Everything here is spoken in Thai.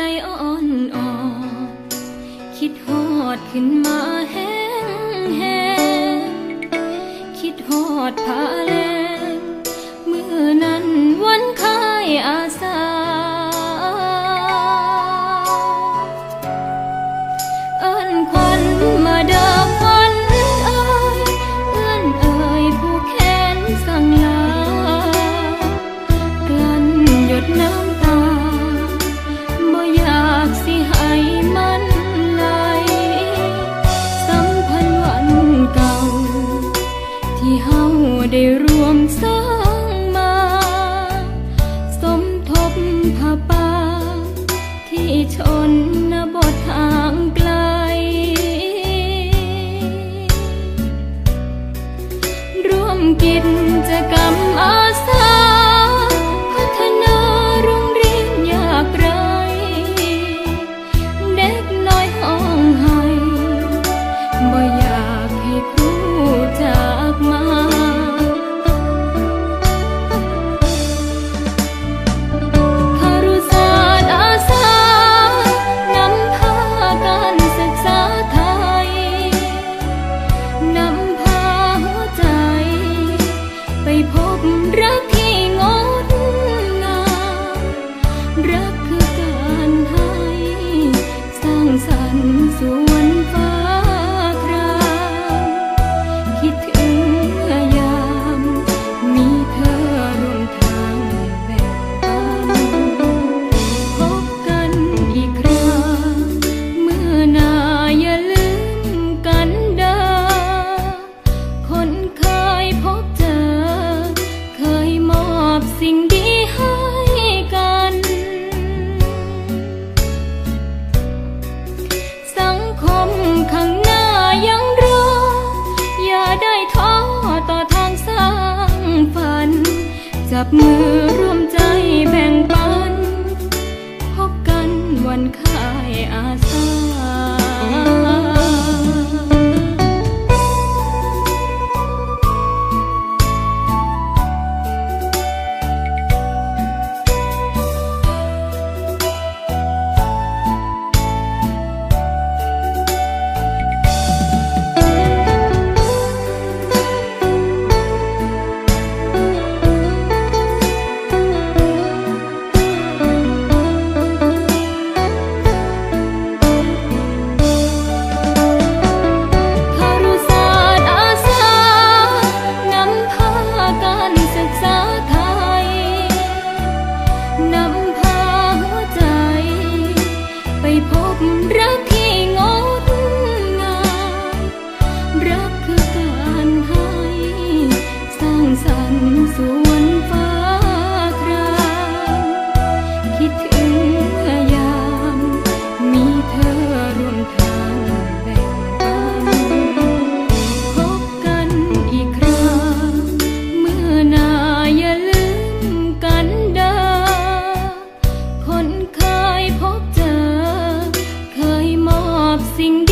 ใจอ่อนออคิดหอดขึ้นมาแห้งแห้งคิดหอดพาแล้ว กินจะกรรมอา จับมือร่วมใจแบ่งปัน พบกันวันค่ายอาสา nothing